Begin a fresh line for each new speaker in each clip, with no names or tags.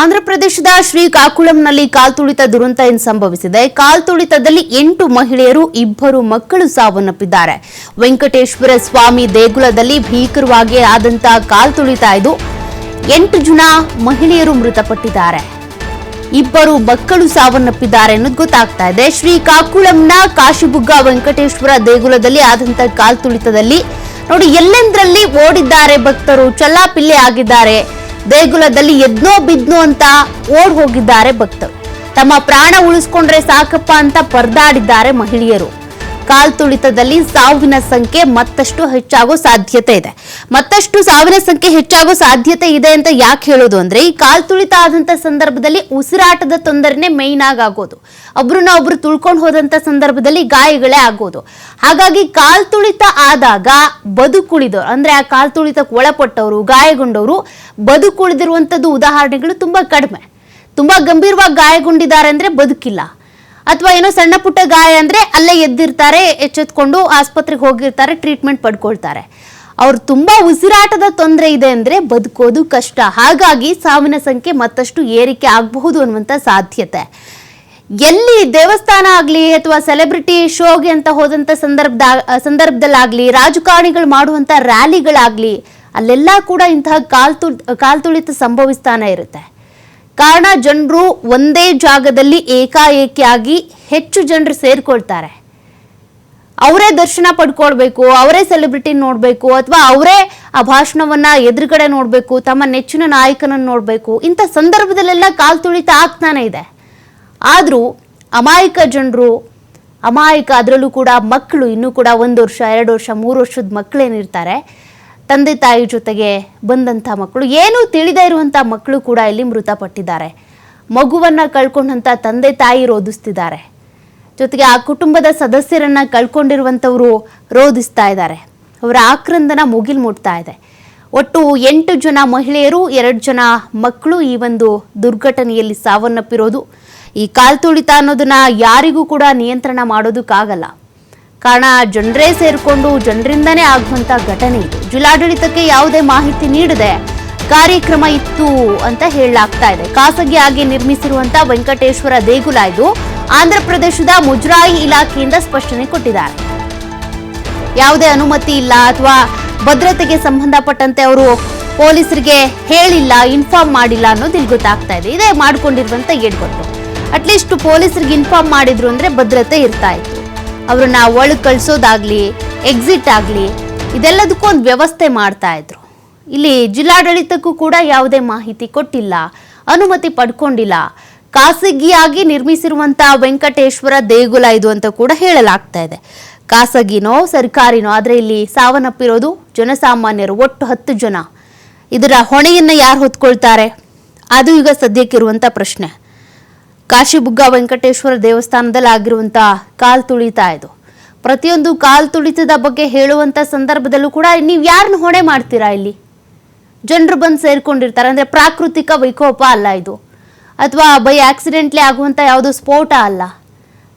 ಆಂಧ್ರಪ್ರದೇಶದ ಶ್ರೀಕಾಕುಳಂನಲ್ಲಿ ಕಾಲ್ತುಳಿತ ದುರಂತ ಇಂದು ಸಂಭವಿಸಿದೆ? ಕಾಲ್ತುಳಿತದಲ್ಲಿ ಎಂಟು ಮಹಿಳೆಯರು, ಇಬ್ಬರು ಮಕ್ಕಳು ಸಾವನ್ನಪ್ಪಿದ್ದಾರೆ. ವೆಂಕಟೇಶ್ವರ ಸ್ವಾಮಿ ದೇಗುಲದಲ್ಲಿ ಭೀಕರವಾಗಿ ಆದಂತಹ ಕಾಲ್ತುಳಿತ ಇದು. ಎಂಟು ಜನ ಮಹಿಳೆಯರು ಮೃತಪಟ್ಟಿದ್ದಾರೆ. ಇಬ್ಬರು ಮಕ್ಕಳು ಸಾವನ್ನಪ್ಪಿದ್ದಾರೆ ಅನ್ನೋದು ಗೊತ್ತಾಗ್ತಾ ಇದೆ. ಶ್ರೀಕಾಕುಳಂನ ಕಾಶಿಬುಗ್ಗ ವೆಂಕಟೇಶ್ವರ ದೇಗುಲದಲ್ಲಿ ಆದಂತ ಕಾಲ್ತುಳಿತದಲ್ಲಿ ನೋಡಿ ಎಲ್ಲೆಂದ್ರಲ್ಲಿ ಓಡಿದ್ದಾರೆ ಭಕ್ತರು ಚಲ್ಲಾಪಿಲ್ಲೆ ಆಗಿದ್ದಾರೆ. ದೇಗುಲದಲ್ಲಿ ಎದ್ನೋ ಬಿದ್ನೋ ಅಂತ ಓಡ್ ಹೋಗಿದ್ದಾರೆ ಭಕ್ತರು. ತಮ್ಮ ಪ್ರಾಣ ಉಳಿಸ್ಕೊಂಡ್ರೆ ಸಾಕಪ್ಪ ಅಂತ ಪರದಾಡಿದ್ದಾರೆ ಮಹಿಳೆಯರು. ಕಾಲ್ತುಳಿತದಲ್ಲಿ ಸಾವಿನ ಸಂಖ್ಯೆ ಮತ್ತಷ್ಟು ಹೆಚ್ಚಾಗೋ ಸಾಧ್ಯತೆ ಇದೆ. ಮತ್ತಷ್ಟು ಸಾವಿನ ಸಂಖ್ಯೆ ಹೆಚ್ಚಾಗೋ ಸಾಧ್ಯತೆ ಇದೆ ಅಂತ ಯಾಕೆ ಹೇಳೋದು ಅಂದ್ರೆ, ಈ ಕಾಲ್ತುಳಿತ ಆದಂತ ಸಂದರ್ಭದಲ್ಲಿ ಉಸಿರಾಟದ ತೊಂದರೆನೆ ಮೇಯ್ನ್ ಆಗಿ ಆಗೋದು. ಒಬ್ರನ್ನ ಒಬ್ರು ತುಳ್ಕೊಂಡು ಹೋದಂತ ಸಂದರ್ಭದಲ್ಲಿ ಗಾಯಗಳೇ ಆಗೋದು. ಹಾಗಾಗಿ ಕಾಲ್ತುಳಿತ ಆದಾಗ ಬದುಕುಳಿದವರು ಅಂದ್ರೆ ಆ ಕಾಲ್ತುಳಿತಕ್ಕೆ ಒಳಪಟ್ಟವರು, ಗಾಯಗೊಂಡವರು ಬದುಕುಳಿದಿರುವಂತದ್ದು ಉದಾಹರಣೆಗಳು ತುಂಬಾ ಕಡಿಮೆ. ತುಂಬಾ ಗಂಭೀರವಾಗಿ ಗಾಯಗೊಂಡಿದ್ದಾರೆ ಅಂದ್ರೆ ಬದುಕಿಲ್ಲ. ಅಥವಾ ಏನೋ ಸಣ್ಣ ಪುಟ್ಟ ಗಾಯ ಅಂದರೆ ಅಲ್ಲೇ ಎದ್ದಿರ್ತಾರೆ, ಎಚ್ಚೆತ್ಕೊಂಡು ಆಸ್ಪತ್ರೆಗೆ ಹೋಗಿರ್ತಾರೆ ಟ್ರೀಟ್ಮೆಂಟ್ ಪಡ್ಕೊಳ್ತಾರೆ. ಅವ್ರು ತುಂಬಾ ಉಸಿರಾಟದ ತೊಂದರೆ ಇದೆ ಅಂದ್ರೆ ಬದುಕೋದು ಕಷ್ಟ. ಹಾಗಾಗಿ ಸಾವಿನ ಸಂಖ್ಯೆ ಮತ್ತಷ್ಟು ಏರಿಕೆ ಆಗಬಹುದು ಅನ್ನುವಂಥ ಸಾಧ್ಯತೆ. ಎಲ್ಲಿ ದೇವಸ್ಥಾನ ಆಗಲಿ ಅಥವಾ ಸೆಲೆಬ್ರಿಟಿ ಶೋಗೆ ಅಂತ ಹೋದಂಥ ಸಂದರ್ಭದ ಸಂದರ್ಭದಲ್ಲಾಗಲಿ ರಾಜಕಾರಣಿಗಳು ಮಾಡುವಂಥ ರ್ಯಾಲಿಗಳಾಗಲಿ ಅಲ್ಲೆಲ್ಲ ಕೂಡ ಇಂತಹ ಕಾಲ್ತು ಕಾಲ್ತುಳಿತ ಸಂಭವಿಸ್ತಾನೆ ಇರುತ್ತೆ. ಕಾರಣ ಜನರು ಒಂದೇ ಜಾಗದಲ್ಲಿ ಏಕಾಏಕಿಯಾಗಿ ಹೆಚ್ಚು ಜನರು ಸೇರ್ಕೊಳ್ತಾರೆ. ಅವರೇ ದರ್ಶನ ಪಡ್ಕೊಳ್ಬೇಕು, ಅವರೇ ಸೆಲೆಬ್ರಿಟಿ ನೋಡಬೇಕು, ಅಥವಾ ಅವರೇ ಆ ಭಾಷಣವನ್ನ ಎದುರುಗಡೆ ನೋಡಬೇಕು, ತಮ್ಮ ನೆಚ್ಚಿನ ನಾಯಕನನ್ನು ನೋಡಬೇಕು, ಇಂಥ ಸಂದರ್ಭದಲ್ಲೆಲ್ಲ ಕಾಲು ತುಳಿತ ಆಗ್ತಾನೆ ಇದೆ. ಆದರೂ ಅಮಾಯಕ ಜನರು, ಅಮಾಯಕ ಅದರಲ್ಲೂ ಕೂಡ ಮಕ್ಕಳು ಇನ್ನೂ ಕೂಡ ಒಂದು ವರ್ಷ, ಎರಡು ವರ್ಷ, ಮೂರು ವರ್ಷದ ಮಕ್ಕಳೇನಿರ್ತಾರೆ ತಂದೆ ತಾಯಿ ಜೊತೆಗೆ ಬಂದಂಥ ಮಕ್ಕಳು, ಏನೂ ತಿಳಿದೇ ಇರುವಂಥ ಮಕ್ಕಳು ಕೂಡ ಇಲ್ಲಿ ಮೃತಪಟ್ಟಿದ್ದಾರೆ. ಮಗುವನ್ನು ಕಳ್ಕೊಂಡಂಥ ತಂದೆ ತಾಯಿ ರೋಧಿಸ್ತಿದ್ದಾರೆ. ಜೊತೆಗೆ ಆ ಕುಟುಂಬದ ಸದಸ್ಯರನ್ನ ಕಳ್ಕೊಂಡಿರುವಂಥವರು ರೋಧಿಸ್ತಾ ಇದ್ದಾರೆ. ಅವರ ಆಕ್ರಂದನ ಮುಗಿಲ್ ಮುಟ್ತಾ ಇದೆ. ಒಟ್ಟು ಎಂಟು ಜನ ಮಹಿಳೆಯರು, ಎರಡು ಜನ ಮಕ್ಕಳು ಈ ಒಂದು ದುರ್ಘಟನೆಯಲ್ಲಿ ಸಾವನ್ನಪ್ಪಿರೋದು. ಈ ಕಾಲ್ತುಳಿತ ಅನ್ನೋದನ್ನ ಯಾರಿಗೂ ಕೂಡ ನಿಯಂತ್ರಣ ಮಾಡೋದಕ್ಕಾಗಲ್ಲ. ಕಾರಣ, ಜನರೇ ಸೇರಿಕೊಂಡು ಜನರಿಂದನೇ ಆಗುವಂತ ಘಟನೆ ಇದು. ಜಿಲ್ಲಾಡಳಿತಕ್ಕೆ ಯಾವುದೇ ಮಾಹಿತಿ ನೀಡದೆ ಕಾರ್ಯಕ್ರಮ ಇತ್ತು ಅಂತ ಹೇಳಲಾಗ್ತಾ ಇದೆ. ಖಾಸಗಿಯಾಗಿ ನಿರ್ಮಿಸಿರುವಂತಹ ವೆಂಕಟೇಶ್ವರ ದೇಗುಲ ಇದು. ಆಂಧ್ರ ಪ್ರದೇಶದ ಮುಜರಾಯಿ ಇಲಾಖೆಯಿಂದ ಸ್ಪಷ್ಟನೆ ಕೊಟ್ಟಿದ್ದಾರೆ. ಯಾವುದೇ ಅನುಮತಿ ಇಲ್ಲ ಅಥವಾ ಭದ್ರತೆಗೆ ಸಂಬಂಧಪಟ್ಟಂತೆ ಅವರು ಪೊಲೀಸರಿಗೆ ಹೇಳಿಲ್ಲ, ಇನ್ಫಾರ್ಮ್ ಮಾಡಿಲ್ಲ ಅನ್ನೋದು ಇಲ್ಲಿ ಗೊತ್ತಾಗ್ತಾ ಇದೆ. ಇದೇ ಮಾಡ್ಕೊಂಡಿರುವಂತ ಎಡ್ಗೊಟ್ಟು ಅಟ್ಲೀಸ್ಟ್ ಪೊಲೀಸರಿಗೆ ಇನ್ಫಾರ್ಮ್ ಮಾಡಿದ್ರು ಅಂದ್ರೆ ಭದ್ರತೆ ಇರ್ತಾ ಇತ್ತು. ಅವ್ರನ್ನ ಒಳಗೆ ಕಳ್ಸೋದಾಗ್ಲಿ ಎಕ್ಸಿಟ್ ಆಗ್ಲಿ ಇದೆಲ್ಲದಕ್ಕೂ ಒಂದು ವ್ಯವಸ್ಥೆ ಮಾಡ್ತಾ ಇದ್ರು. ಇಲ್ಲಿ ಜಿಲ್ಲಾಡಳಿತಕ್ಕೂ ಕೂಡ ಯಾವುದೇ ಮಾಹಿತಿ ಕೊಟ್ಟಿಲ್ಲ, ಅನುಮತಿ ಪಡ್ಕೊಂಡಿಲ್ಲ. ಖಾಸಗಿಯಾಗಿ ನಿರ್ಮಿಸಿರುವಂತಹ ವೆಂಕಟೇಶ್ವರ ದೇಗುಲ ಇದು ಅಂತ ಕೂಡ ಹೇಳಲಾಗ್ತಾ ಇದೆ. ಖಾಸಗಿನೋ, ಸರ್ಕಾರಿನೋ, ಆದರೆ ಇಲ್ಲಿ ಸಾವನ್ನಪ್ಪಿರೋದು ಜನಸಾಮಾನ್ಯರು, ಒಟ್ಟು ಹತ್ತು ಜನ. ಇದರ ಹೊಣೆಯನ್ನ ಯಾರು ಹೊತ್ಕೊಳ್ತಾರೆ? ಅದು ಈಗ ಸದ್ಯಕ್ಕಿರುವಂಥ ಪ್ರಶ್ನೆ. ಕಾಶಿಬುಗ್ಗ ವೆಂಕಟೇಶ್ವರ ದೇವಸ್ಥಾನದಲ್ಲಿ ಆಗಿರುವಂಥ ಕಾಲ್ ತುಳಿತಾ ಇದು. ಪ್ರತಿಯೊಂದು ಕಾಲ್ ತುಳಿತದ ಬಗ್ಗೆ ಹೇಳುವಂತ ಸಂದರ್ಭದಲ್ಲೂ ಕೂಡ ನೀವು ಯಾರನ್ನ ಹೊಣೆ ಮಾಡ್ತೀರಾ ಇಲ್ಲಿ? ಜನರು ಬಂದು ಸೇರ್ಕೊಂಡಿರ್ತಾರೆ, ಅಂದ್ರೆ ಪ್ರಾಕೃತಿಕ ವಿಕೋಪ ಅಲ್ಲ ಇದು. ಅಥವಾ ಬೈ ಆಕ್ಸಿಡೆಂಟ್ಲಿ ಆಗುವಂತ ಯಾವುದು ಸ್ಫೋಟ ಅಲ್ಲ.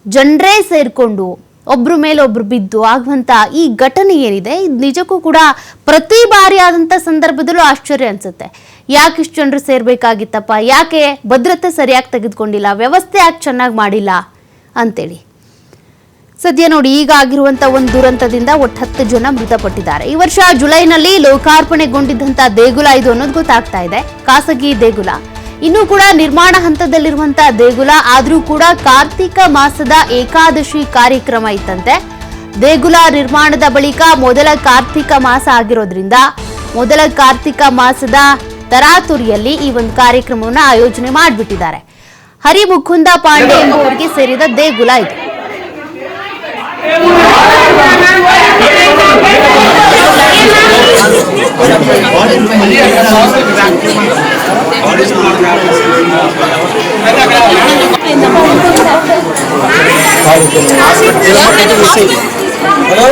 ಜನರೇ ಸೇರ್ಕೊಂಡು ಒಬ್ರ ಮೇಲೆ ಒಬ್ರು ಬಿದ್ದು ಆಗುವಂತ ಈ ಘಟನೆ ಏನಿದೆ, ಇದು ನಿಜಕ್ಕೂ ಕೂಡ ಪ್ರತಿ ಬಾರಿ ಆದಂತ ಸಂದರ್ಭದಲ್ಲೂ ಆಶ್ಚರ್ಯ ಅನ್ಸುತ್ತೆ. ಯಾಕೆ ಇಷ್ಟು ಜನರು ಸೇರ್ಬೇಕಾಗಿತ್ತಪ್ಪ? ಯಾಕೆ ಭದ್ರತೆ ಸರಿಯಾಗಿ ತೆಗೆದುಕೊಂಡಿಲ್ಲ? ವ್ಯವಸ್ಥೆ ಯಾಕೆ ಚೆನ್ನಾಗಿ ಮಾಡಿಲ್ಲ? ಅಂತೇಳಿ. ಸದ್ಯ ನೋಡಿ ಈಗ ಆಗಿರುವಂತ ಒಂದು ದುರಂತದಿಂದ ಒಟ್ಟು ಹತ್ತು ಜನ ಮೃತಪಟ್ಟಿದ್ದಾರೆ. ಈ ವರ್ಷ ಜುಲೈನಲ್ಲಿ ಲೋಕಾರ್ಪಣೆಗೊಂಡಿದ್ದಂತ ದೇಗುಲ ಇದು ಅನ್ನೋದು ಗೊತ್ತಾಗ್ತಾ ಇದೆ. ಖಾಸಗಿ ದೇಗುಲ. ಇನ್ನೂ ಕೂಡ ನಿರ್ಮಾಣ ಹಂತದಲ್ಲಿರುವಂತ ದೇಗುಲ, ಆದರೂ ಕೂಡ ಕಾರ್ತಿಕ ಮಾಸದ ಏಕಾದಶಿ ಕಾರ್ಯಕ್ರಮ ಇತ್ತಂತೆ. ದೇಗುಲ ನಿರ್ಮಾಣದ ಬಳಿಕ ಮೊದಲ ಕಾರ್ತಿಕ ಮಾಸ ಆಗಿರೋದ್ರಿಂದ ಮೊದಲ ಕಾರ್ತಿಕ ಮಾಸದ ತರಾತುರಿಯಲ್ಲಿ ಈ ಒಂದು ಕಾರ್ಯಕ್ರಮವನ್ನು ಆಯೋಜನೆ ಮಾಡಿಬಿಟ್ಟಿದ್ದಾರೆ. ಹರಿಮುಕುಂದ ಪಾಂಡೆ ಎಂಬುವರಿಗೆ ಸೇರಿದ ದೇಗುಲ ಇದು.
హలో